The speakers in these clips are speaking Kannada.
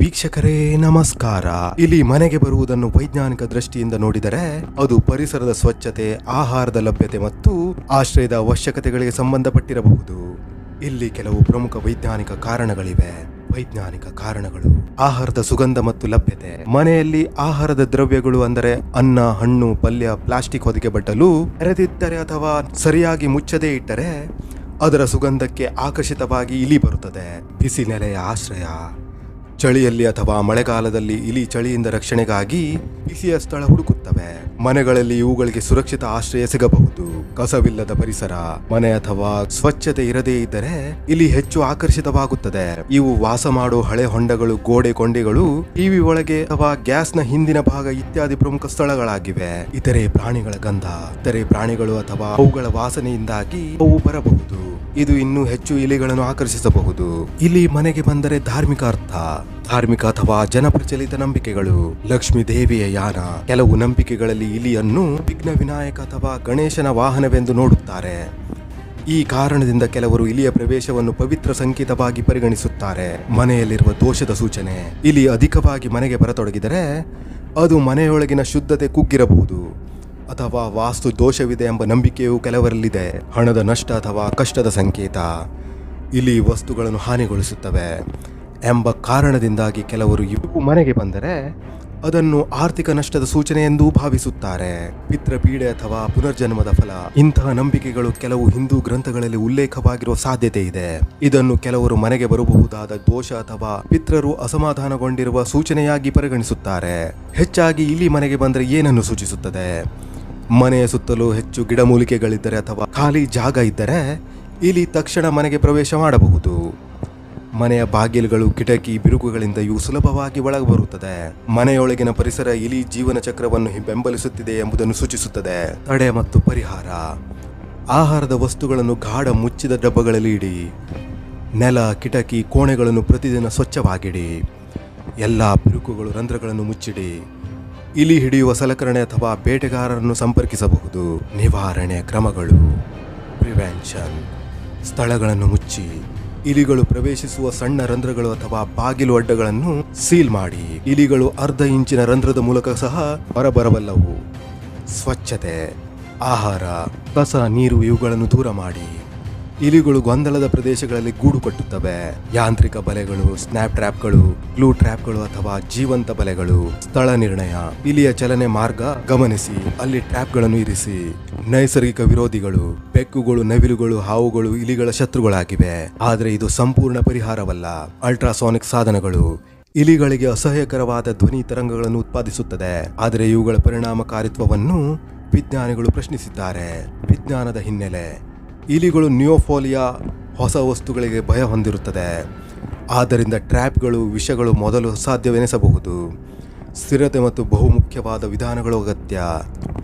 ವೀಕ್ಷಕರೇ, ನಮಸ್ಕಾರ. ಇಲ್ಲಿ ಮನೆಗೆ ಬರುವುದನ್ನು ವೈಜ್ಞಾನಿಕ ದೃಷ್ಟಿಯಿಂದ ನೋಡಿದರೆ ಅದು ಪರಿಸರದ ಸ್ವಚ್ಛತೆ, ಆಹಾರದ ಲಭ್ಯತೆ ಮತ್ತು ಆಶ್ರಯದ ಅವಶ್ಯಕತೆಗಳಿಗೆ ಸಂಬಂಧಪಟ್ಟಿರಬಹುದು. ಇಲ್ಲಿ ಕೆಲವು ಪ್ರಮುಖ ವೈಜ್ಞಾನಿಕ ಕಾರಣಗಳಿವೆ. ವೈಜ್ಞಾನಿಕ ಕಾರಣಗಳು. ಆಹಾರದ ಸುಗಂಧ ಮತ್ತು ಲಭ್ಯತೆ. ಮನೆಯಲ್ಲಿ ಆಹಾರದ ದ್ರವ್ಯಗಳು ಅಂದರೆ ಅನ್ನ, ಹಣ್ಣು, ಪಲ್ಯ, ಪ್ಲಾಸ್ಟಿಕ್ ಹೊದಿಕೆ ಬಟ್ಟಲು ಎರೆದಿದ್ದರೆ ಅಥವಾ ಸರಿಯಾಗಿ ಮುಚ್ಚದೇ ಇಟ್ಟರೆ ಅದರ ಸುಗಂಧಕ್ಕೆ ಆಕರ್ಷಿತವಾಗಿ ಇಲಿ ಬರುತ್ತದೆ. ಬಿಸಿ ನೆಲೆಯ ಆಶ್ರಯ. ಚಳಿಯಲ್ಲಿ ಅಥವಾ ಮಳೆಗಾಲದಲ್ಲಿ ಇಲಿ ಚಳಿಯಿಂದ ರಕ್ಷಣೆಗಾಗಿ ಬಿಸಿಯ ಸ್ಥಳ ಹುಡುಕುತ್ತವೆ. ಮನೆಗಳಲ್ಲಿ ಇವುಗಳಿಗೆ ಸುರಕ್ಷಿತ ಆಶ್ರಯ ಸಿಗಬಹುದು. ಕಸವಿಲ್ಲದ ಪರಿಸರ, ಮನೆ ಅಥವಾ ಸ್ವಚ್ಛತೆ ಇರದೇ ಇದ್ದರೆ ಇಲ್ಲಿ ಹೆಚ್ಚು ಆಕರ್ಷಿತವಾಗುತ್ತದೆ. ಇವು ವಾಸ ಮಾಡೋ ಹಳೆ ಹೊಂಡಗಳು, ಗೋಡೆ ಕೊಂಡಿಗಳು, ಟಿವಿ ಒಳಗೆ ಅಥವಾ ಗ್ಯಾಸ್ನ ಹಿಂದಿನ ಭಾಗ ಇತ್ಯಾದಿ ಪ್ರಮುಖ ಸ್ಥಳಗಳಾಗಿವೆ. ಇತರೆ ಪ್ರಾಣಿಗಳ ಗಂಧ, ಇತರೆ ಪ್ರಾಣಿಗಳು ಅಥವಾ ಅವುಗಳ ವಾಸನೆಯಿಂದಾಗಿ ಅವು ಬರಬಹುದು. ಇದು ಇನ್ನೂ ಹೆಚ್ಚು ಇಲಿಗಳನ್ನು ಆಕರ್ಷಿಸಬಹುದು. ಇಲ್ಲಿ ಮನೆಗೆ ಬಂದರೆ ಧಾರ್ಮಿಕ ಅರ್ಥ. ಧಾರ್ಮಿಕ ಅಥವಾ ಜನಪ್ರಚಲಿತ ನಂಬಿಕೆಗಳು. ಲಕ್ಷ್ಮೀ ದೇವಿಯ ಯಾನ ಕೆಲವು ನಂಬಿಕೆಗಳಲ್ಲಿ ಇಲಿಯನ್ನು ವಿಘ್ನ ವಿನಾಯಕ ಅಥವಾ ಗಣೇಶನ ವಾಹನವೆಂದು ನೋಡುತ್ತಾರೆ. ಈ ಕಾರಣದಿಂದ ಕೆಲವರು ಇಲಿಯ ಪ್ರವೇಶವನ್ನು ಪವಿತ್ರ ಸಂಕೇತವಾಗಿ ಪರಿಗಣಿಸುತ್ತಾರೆ. ಮನೆಯಲ್ಲಿರುವ ದೋಷದ ಸೂಚನೆ, ಇಲಿ ಅಧಿಕವಾಗಿ ಮನೆಗೆ ಬರತೊಡಗಿದರೆ ಅದು ಮನೆಯೊಳಗಿನ ಶುದ್ಧತೆ ಕುಗ್ಗಿರಬಹುದು. ಅಥವಾ ವಾಸ್ತು ದೋಷವಿದೆ ಎಂಬ ನಂಬಿಕೆಯು ಕೆಲವರಲ್ಲಿದೆ. ಹಣದ ನಷ್ಟ ಅಥವಾ ಕಷ್ಟದ ಸಂಕೇತ, ಇಲಿ ವಸ್ತುಗಳನ್ನು ಹಾನಿಗೊಳಿಸುತ್ತವೆ. ಎಂಬ ಕಾರಣದಿಂದಾಗಿ ಕೆಲವರು ಇವು ಮನೆಗೆ ಬಂದರೆ ಅದನ್ನು ಆರ್ಥಿಕ ನಷ್ಟದ ಸೂಚನೆ ಎಂದು ಭಾವಿಸುತ್ತಾರೆ. ಪಿತೃಪೀಡೆ ಅಥವಾ ಪುನರ್ಜನ್ಮದ ಫಲ. ಇಂತಹ ನಂಬಿಕೆಗಳು ಕೆಲವು ಹಿಂದೂ ಗ್ರಂಥಗಳಲ್ಲಿ ಉಲ್ಲೇಖವಾಗಿರುವ ಸಾಧ್ಯತೆ ಇದೆ. ಇದನ್ನು ಕೆಲವರು ಮನೆಗೆ ಬರಬಹುದಾದ ದೋಷ ಅಥವಾ ಪಿತೃರು ಅಸಮಾಧಾನಗೊಂಡಿರುವ ಸೂಚನೆಯಾಗಿ ಪರಿಗಣಿಸುತ್ತಾರೆ. ಹೆಚ್ಚಾಗಿ ಇಲ್ಲಿ ಮನೆಗೆ ಬಂದರೆ ಏನನ್ನು ಸೂಚಿಸುತ್ತದೆ? ಮನೆಯ ಸುತ್ತಲೂ ಹೆಚ್ಚು ಗಿಡಮೂಲಿಕೆಗಳಿದ್ದರೆ ಅಥವಾ ಖಾಲಿ ಜಾಗ ಇದ್ದರೆ ಇಲ್ಲಿ ತಕ್ಷಣ ಮನೆಗೆ ಪ್ರವೇಶ ಮಾಡಬಹುದು. ಮನೆಯ ಬಾಗಿಲುಗಳು, ಕಿಟಕಿ, ಬಿರುಕುಗಳಿಂದ ಇವು ಸುಲಭವಾಗಿ ಒಳಗೆ ಬರುತ್ತದೆ. ಮನೆಯೊಳಗಿನ ಪರಿಸರ ಇಲಿ ಜೀವನ ಚಕ್ರವನ್ನು ಬೆಂಬಲಿಸುತ್ತಿದೆ ಎಂಬುದನ್ನು ಸೂಚಿಸುತ್ತದೆ. ತಡೆ ಮತ್ತು ಪರಿಹಾರ. ಆಹಾರದ ವಸ್ತುಗಳನ್ನು ಗಾಢ ಮುಚ್ಚಿದ ಡಬ್ಬಗಳಲ್ಲಿ ಇಡಿ. ನೆಲ, ಕಿಟಕಿ, ಕೋಣೆಗಳನ್ನು ಪ್ರತಿದಿನ ಸ್ವಚ್ಛವಾಗಿಡಿ. ಎಲ್ಲ ಬಿರುಕುಗಳು, ರಂಧ್ರಗಳನ್ನು ಮುಚ್ಚಿಡಿ. ಇಲಿ ಹಿಡಿಯುವ ಸಲಕರಣೆ ಅಥವಾ ಬೇಟೆಗಾರರನ್ನು ಸಂಪರ್ಕಿಸಬಹುದು. ನಿವಾರಣೆ ಕ್ರಮಗಳು. ಪ್ರಿವೆನ್ಷನ್. ಸ್ಥಳಗಳನ್ನು ಮುಚ್ಚಿ. ಇಲಿಗಳು ಪ್ರವೇಶಿಸುವ ಸಣ್ಣ ರಂಧ್ರಗಳು ಅಥವಾ ಬಾಗಿಲು ಅಡ್ಡಗಳನ್ನು ಸೀಲ್ ಮಾಡಿ. ಇಲಿಗಳು ಅರ್ಧ ಇಂಚಿನ ರಂಧ್ರದ ಮೂಲಕ ಸಹ ಹೊರಬರಬಲ್ಲವು. ಸ್ವಚ್ಛತೆ, ಆಹಾರ, ಕಸ, ನೀರು ಇವುಗಳನ್ನು ದೂರ ಮಾಡಿ. ಇಲಿಗಳು ಗೊಂದಲದ ಪ್ರದೇಶಗಳಲ್ಲಿ ಗೂಡು ಕಟ್ಟುತ್ತವೆ. ಯಾಂತ್ರಿಕ ಬಲೆಗಳು, ಸ್ನ್ಯಾಪ್ ಟ್ರ್ಯಾಪ್ಗಳು, ಗ್ಲೂ ಟ್ರ್ಯಾಪ್ಗಳು ಅಥವಾ ಜೀವಂತ ಬಲೆಗಳು. ಸ್ಥಳ ನಿರ್ಣಯ. ಇಲಿಯ ಚಲನೆ ಮಾರ್ಗ, ಗಮನಿಸಿ. ಅಲ್ಲಿ ಟ್ರ್ಯಾಪ್ಗಳನ್ನು ಇರಿಸಿ. ನೈಸರ್ಗಿಕ ವಿರೋಧಿಗಳು, ಬೆಕ್ಕುಗಳು, ನವಿಲುಗಳು, ಹಾವುಗಳು ಇಲಿಗಳ ಶತ್ರುಗಳಾಗಿವೆ. ಆದರೆ ಇದು ಸಂಪೂರ್ಣ ಪರಿಹಾರವಲ್ಲ. ಅಲ್ಟ್ರಾಸಾನಿಕ್ ಸಾಧನಗಳು. ಇಲಿಗಳಿಗೆ ಅಸಹ್ಯಕರವಾದ ಧ್ವನಿ ತರಂಗಗಳನ್ನು ಉತ್ಪಾದಿಸುತ್ತದೆ. ಆದರೆ ಇವುಗಳ ಪರಿಣಾಮಕಾರಿತ್ವವನ್ನು ವಿಜ್ಞಾನಿಗಳು ಪ್ರಶ್ನಿಸಿದ್ದಾರೆ. ವಿಜ್ಞಾನದ ಹಿನ್ನೆಲೆ. ಇಲಿಗಳು ನ್ಯೂಫೋಲಿಯಾ ಹೊಸ ವಸ್ತುಗಳಿಗೆ ಭಯ ಹೊಂದಿರುತ್ತದೆ. ಆದ್ದರಿಂದ ಟ್ರ್ಯಾಪ್ಗಳು, ವಿಷಗಳು ಮೊದಲು ಸಾಧ್ಯವೆನಿಸಬಹುದು. ಸ್ಥಿರತೆ ಮತ್ತು ಬಹುಮುಖ್ಯವಾದ ವಿಧಾನಗಳು ಅಗತ್ಯ.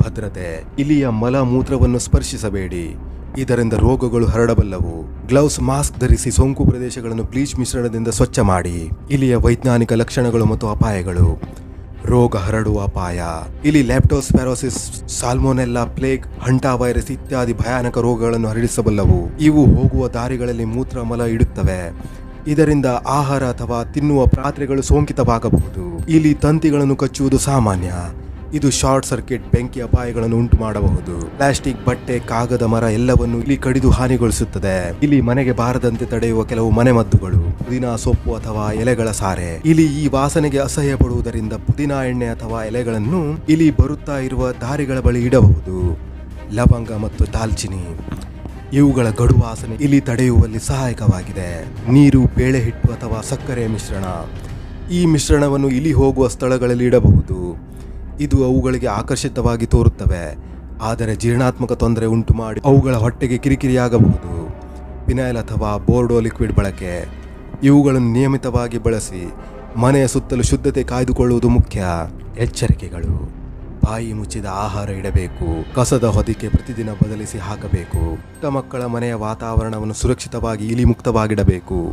ಭದ್ರತೆ. ಇಲಿಯ ಮಲ ಮೂತ್ರವನ್ನು ಸ್ಪರ್ಶಿಸಬೇಡಿ. ಇದರಿಂದ ರೋಗಗಳು ಹರಡಬಲ್ಲವು. ಗ್ಲೌಸ್ ಮಾಸ್ಕ್ ಧರಿಸಿ ಸೋಂಕು ಪ್ರದೇಶಗಳನ್ನು ಬ್ಲೀಚ್ ಮಿಶ್ರಣದಿಂದ ಸ್ವಚ್ಛ ಮಾಡಿ. ಇಲಿಯ ವೈಜ್ಞಾನಿಕ ಲಕ್ಷಣಗಳು ಮತ್ತು ಅಪಾಯಗಳು. ರೋಗ ಹರಡುವ ಅಪಾಯ. ಇಲ್ಲಿ ಲ್ಯಾಪ್ಟೋಸ್ಪ್ಯಾರೋಸಿಸ್ ಸಾಲ್ಮೋನೆಲ್ಲಾ, ಪ್ಲೇಗ್, ಹಂಟಾ ವೈರಸ್ ಇತ್ಯಾದಿ ಭಯಾನಕ ರೋಗಗಳನ್ನು ಹರಡಿಸಬಲ್ಲವು. ಇವು ಹೋಗುವ ದಾರಿಗಳಲ್ಲಿ ಮೂತ್ರ ಮಲ ಇಡುತ್ತವೆ. ಇದರಿಂದ ಆಹಾರ ಅಥವಾ ತಿನ್ನುವ ಪಾತ್ರೆಗಳು ಸೋಂಕಿತವಾಗಬಹುದು. ಇಲ್ಲಿ ತಂತಿಗಳನ್ನು ಕಚ್ಚುವುದು ಸಾಮಾನ್ಯ. ಇದು ಶಾರ್ಟ್ ಸರ್ಕ್ಯೂಟ್ ಬೆಂಕಿ ಅಪಾಯಗಳನ್ನು ಉಂಟು ಮಾಡಬಹುದು ಪ್ಲಾಸ್ಟಿಕ್ ಬಟ್ಟೆ, ಕಾಗದ ಮರ ಎಲ್ಲವನ್ನು ಇಲ್ಲಿ ಕಡಿದು ಹಾನಿಗೊಳಿಸುತ್ತದೆ. ಇಲ್ಲಿ ಮನೆಗೆ ಬಾರದಂತೆ ತಡೆಯುವ ಕೆಲವು ಮನೆಮದ್ದುಗಳು, ಪುದೀನ ಸೊಪ್ಪು ಅಥವಾ ಎಲೆಗಳ ಸಾರೆ. ಇಲ್ಲಿ ಈ ವಾಸನೆಗೆ ಅಸಹ್ಯ ಪಡುವುದರಿಂದ ಪುದೀನ ಎಣ್ಣೆ ಅಥವಾ ಎಲೆಗಳನ್ನು ಇಲ್ಲಿ ಬರುತ್ತಾ ಇರುವ ದಾರಿಗಳ ಬಳಿ ಇಡಬಹುದು. ಲವಂಗ ಮತ್ತು ದಾಲ್ಚಿನಿ. ಇವುಗಳ ಗಡು ವಾಸನೆ ಇಲ್ಲಿ ತಡೆಯುವಲ್ಲಿ ಸಹಾಯಕವಾಗಿದೆ. ನೀರು, ಬೇಳೆ ಹಿಟ್ಟು ಅಥವಾ ಸಕ್ಕರೆ ಮಿಶ್ರಣ. ಈ ಮಿಶ್ರಣವನ್ನು ಇಲ್ಲಿ ಹೋಗುವ ಸ್ಥಳಗಳಲ್ಲಿ ಇಡಬಹುದು. ಇದು ಅವುಗಳಿಗೆ ಆಕರ್ಷಿತವಾಗಿ ತೋರುತ್ತವೆ. ಆದರೆ ಜೀರ್ಣಾತ್ಮಕ ತೊಂದರೆ ಉಂಟು ಮಾಡಿ ಅವುಗಳ ಹೊಟ್ಟೆಗೆ ಕಿರಿಕಿರಿಯಾಗಬಹುದು. ಫಿನೈಲ್ ಅಥವಾ ಬೋರ್ಡೋ ಲಿಕ್ವಿಡ್ ಬಳಕೆ. ಇವುಗಳನ್ನು ನಿಯಮಿತವಾಗಿ ಬಳಸಿ ಮನೆಯ ಸುತ್ತಲೂ ಶುದ್ಧತೆ ಕಾಯ್ದುಕೊಳ್ಳುವುದು ಮುಖ್ಯ. ಎಚ್ಚರಿಕೆಗಳು. ಬಾಯಿ ಮುಚ್ಚಿದ ಆಹಾರ ಇಡಬೇಕು. ಕಸದ ಹೊದಿಕೆ ಪ್ರತಿದಿನ ಬದಲಿಸಿ ಹಾಕಬೇಕು. ಪುಟ್ಟ ಮಕ್ಕಳ ಮನೆಯ ವಾತಾವರಣವನ್ನು ಸುರಕ್ಷಿತವಾಗಿ ಇಲಿ ಮುಕ್ತವಾಗಿಡಬೇಕು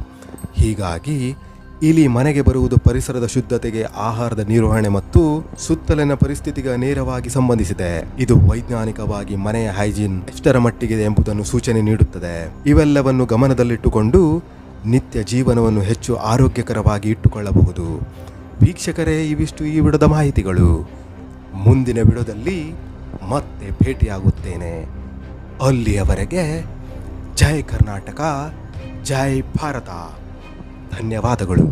ಹೀಗಾಗಿ ಇಲ್ಲಿ ಮನೆಗೆ ಬರುವುದು ಪರಿಸರದ ಶುದ್ಧತೆಗೆ ಆಹಾರದ ನಿರ್ವಹಣೆ ಮತ್ತು ಸುತ್ತಲಿನ ಪರಿಸ್ಥಿತಿಗೆ ನೇರವಾಗಿ ಸಂಬಂಧಿಸಿದೆ. ಇದು ವೈಜ್ಞಾನಿಕವಾಗಿ ಮನೆಯ ಹೈಜೀನ್ ಎಷ್ಟರ ಮಟ್ಟಿಗೆ ಎಂಬುದನ್ನು ಸೂಚನೆ ನೀಡುತ್ತದೆ. ಇವೆಲ್ಲವನ್ನು ಗಮನದಲ್ಲಿಟ್ಟುಕೊಂಡು ನಿತ್ಯ ಜೀವನವನ್ನು ಹೆಚ್ಚು ಆರೋಗ್ಯಕರವಾಗಿ ಇಟ್ಟುಕೊಳ್ಳಬಹುದು. ವೀಕ್ಷಕರೇ, ಇವಿಷ್ಟು ಈ ವಿಡದ ಮಾಹಿತಿಗಳು. ಮುಂದಿನ ವಿಡೋದಲ್ಲಿ ಮತ್ತೆ ಭೇಟಿಯಾಗುತ್ತೇನೆ. ಅಲ್ಲಿಯವರೆಗೆ ಜೈ ಕರ್ನಾಟಕ, ಜೈ ಭಾರತ. ಧನ್ಯವಾದಗಳು.